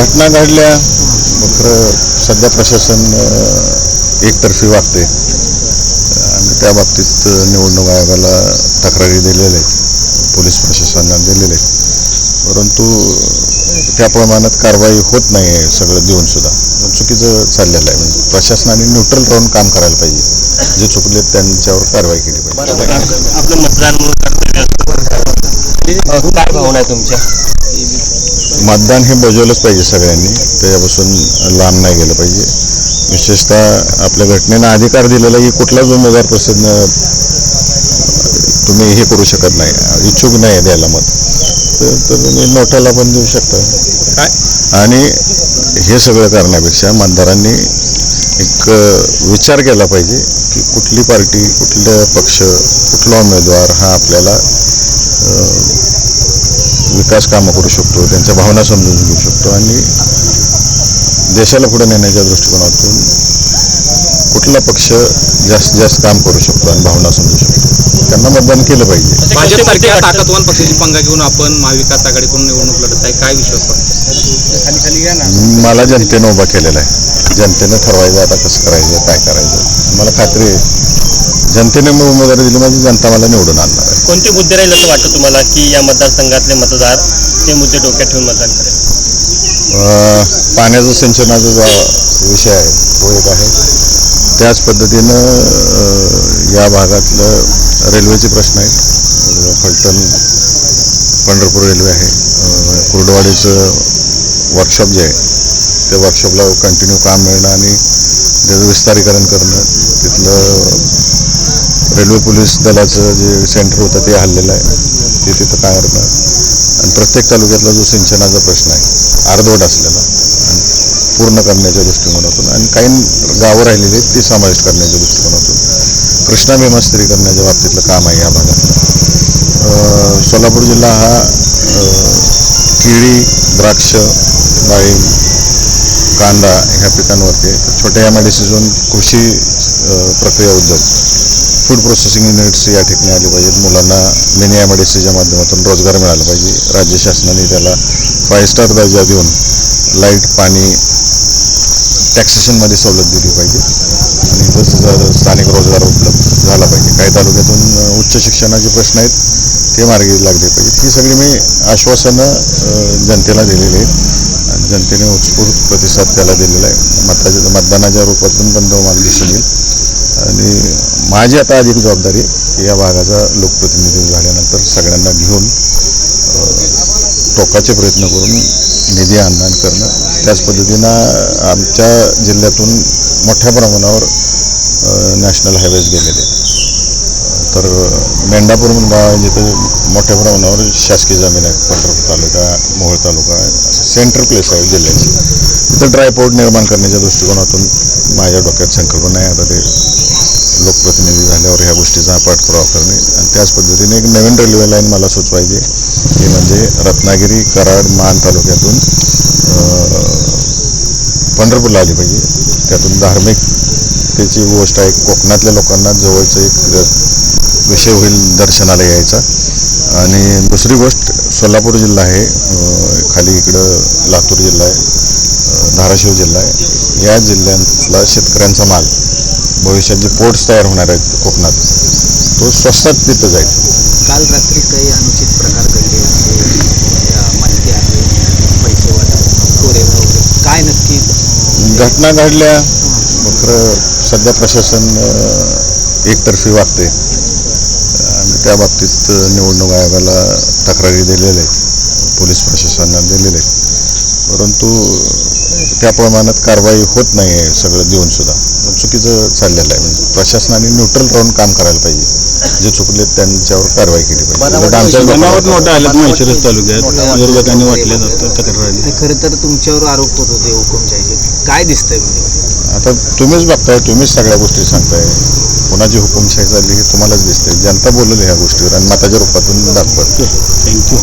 घटना घडल्या. खरं सध्या प्रशासन एकतर्फी वागते आणि त्या बाबतीत निवडणूक आयोगाला तक्रारी दिलेल्या आहेत. पोलीस प्रशासनाला दिलेल्या आहेत. परंतु त्या प्रमाणात कारवाई होत नाही आहे सगळं देऊन सुद्धा. चुकीचं चाललेलं आहे. म्हणजे प्रशासनाने न्यूट्रल राहून काम करायला पाहिजे. जे चुकले त्यांच्यावर कारवाई केली पाहिजे. आपलं मतदान कर्तव्य असतं. काय भावना आहे तुमच्या? मतदान हे बजावलंच पाहिजे सगळ्यांनी. त्याच्यापासून लांब नाही गेलं पाहिजे. विशेषतः आपल्या घटनेनं अधिकार दिलेला की कुठलाच उमेदवार प्रसिद्ध तुम्ही हे करू शकत नाही इच्छुक नाही द्यायला मत. तर तुम्ही नोटाला पण देऊ शकता. काय? आणि हे सगळं करण्यापेक्षा मतदारांनी एक विचार केला पाहिजे की कुठली पार्टी कुठला पक्ष कुठला उमेदवार हा आपल्याला विकास कामं करू शकतो त्यांच्या भावना समजून घेऊ शकतो आणि देशाला पुढे नेण्याच्या दृष्टिकोनातून कुठला पक्ष जास्तीत जास्त काम करू शकतो आणि भावना समजू शकतो? त्यांना मतदान केलं पाहिजे. भाजपसारख्या ताकदवान पक्षाची पंगा घेऊन आपण महाविकास आघाडीकडून निवडणूक लढत आहे. काय विश्वास वाटतो मला जनतेनं उभा केलेला आहे. जनतेनं ठरवायचं आता कसं करायचं काय करायचं. मला खात्री आहे. जनतेने मग उमेदवारी दिली म्हणजे जनता मला निवडून आणणार आहे. कोणते मुद्दे राहील असं वाटतं तुम्हाला की या मतदारसंघातले मतदार ते मुद्दे डोक्यात ठेवून मतदान करेल? पाण्याचा सिंचनाचा जो विषय आहे तो एक आहे. त्याच पद्धतीनं या भागातलं रेल्वेचे प्रश्न आहेत. फलटण पंढरपूर रेल्वे आहे. कुर्डवाडीचं वर्कशॉप जे आहे त्या वर्कशॉपला कंटिन्यू काम मिळणं आणि त्याचं विस्तारीकरण करणं. तिथलं रेल्वे पोलीस दलाचं जे सेंटर होतं ते हल्लेलं आहे. ते तिथं काय करणं आणि प्रत्येक तालुक्यातला जो सिंचनाचा प्रश्न आहे अर्धवट असलेला आणि पूर्ण करण्याच्या दृष्टिकोनातून. आणि काही गावं राहिलेली आहेत ती समाविष्ट करण्याच्या दृष्टिकोनातून. कृष्णा भीमा करण्याच्या बाबतीतलं काम आहे या भागातलं सोलापूर जिल्हा हा केळी द्राक्ष डाळिंब कांदा ह्या पिकांवरती तर छोट्या एम आय डी सीजून कृषी प्रक्रिया उद्योग फूड प्रोसेसिंग युनिट्स या ठिकाणी आली पाहिजेत. मुलांना मिनी एम आय डी सीच्या माध्यमातून रोजगार मिळाला पाहिजे. राज्य शासनाने त्याला फाय स्टार दर्जा देऊन लाइट पाणी टॅक्सेशनमध्ये सवलत दिली पाहिजे. आणि इथंच स्थानिक रोजगार उपलब्ध झाला पाहिजे. काही तालुक्यातून उच्च शिक्षणाचे प्रश्न आहेत ते मार्गी लागले पाहिजेत. ही सगळी मी आश्वासनं जनतेला दिलेली आहेत. आणि जनतेने उत्स्फूर्त प्रतिसाद त्याला दिलेला आहे. मताच्या मतदानाच्या रूपातून पण तो मला दिसून येईल. आणि माझी आता अधिक जबाबदारी या भागाचा लोकप्रतिनिधी झाल्यानंतर सगळ्यांना घेऊन टोकाचे प्रयत्न करून निधी अनुदान करणं त्याच पद्धतीनं आमच्या जिल्ह्यातून मोठ्या प्रमाणावर नॅशनल हायवेज गेलेले आहेत. तर मेंढापूर म्हणून गाव आहे जिथं मोठ्या प्रमाणावर शासकीय जमीन आहे पंढरपूर तालुका मोहोळ तालुका असं सेंट्रल प्लेस आहे जिल्ह्याची. तिथं ड्रायपोर्ट निर्माण करण्याच्या दृष्टिकोनातून माझ्या डोक्यात संकल्पना आहे आता ते लोकप्रतिनिधी झाल्यावर ह्या गोष्टीचा पाठपुरावा करणे आणि त्याच पद्धतीने एक नवीन रेल्वे लाईन मला सुचवायची ती म्हणजे रत्नागिरी कराड मान तालुक्यातून पंढरपूरला आली पाहिजे. त्यातून धार्मिक त्याची गोष्ट आहे कोकणातल्या लोकांना जवळचं एक विषय होईल दर्शनाला यायचा. आणि दुसरी गोष्ट सोलापूर जिल्हा आहे खाली इकडं लातूर जिल्हा आहे धाराशिव जिल्हा आहे. या जिल्ह्यातला शेतकऱ्यांचा माल भविष्यात जे पोर्ट्स तयार होणार आहेत कोकणात तो स्वस्तात तिथं जाईल. काल रात्री काही अनुचित प्रकार घडले असे माहिती आहे पैसे वाटप कोरेगाव वगैरे. काय नक्की घटना घडल्या. खरं सध्या प्रशासन एकतर्फी वागते आणि त्या बाबतीत निवडणूक आयोगाला तक्रारी दिलेल्या आहेत. पोलीस प्रशासनाला दिलेल्या आहेत. परंतु त्या प्रमाणात कारवाई होत नाही आहे सगळं देऊन सुद्धा. चुकीचं चाललेलं आहे. म्हणजे प्रशासनाने न्यूट्रल राहून काम करायला पाहिजे. जे चुकले त्यांच्यावर कारवाई केली पाहिजे. खरं तर तुमच्यावर आरोप होत होते हुकुमशाहीचे. काय दिसतंय म्हणजे? आता तुम्हीच बघताय तुम्हीच सगळ्या गोष्टी सांगताय. कोणाची हुकुमशाही चालली हे तुम्हालाच दिसते जनता बोलली ह्या गोष्टीवर आणि मताच्या रूपातून दाखवत. थँक्यू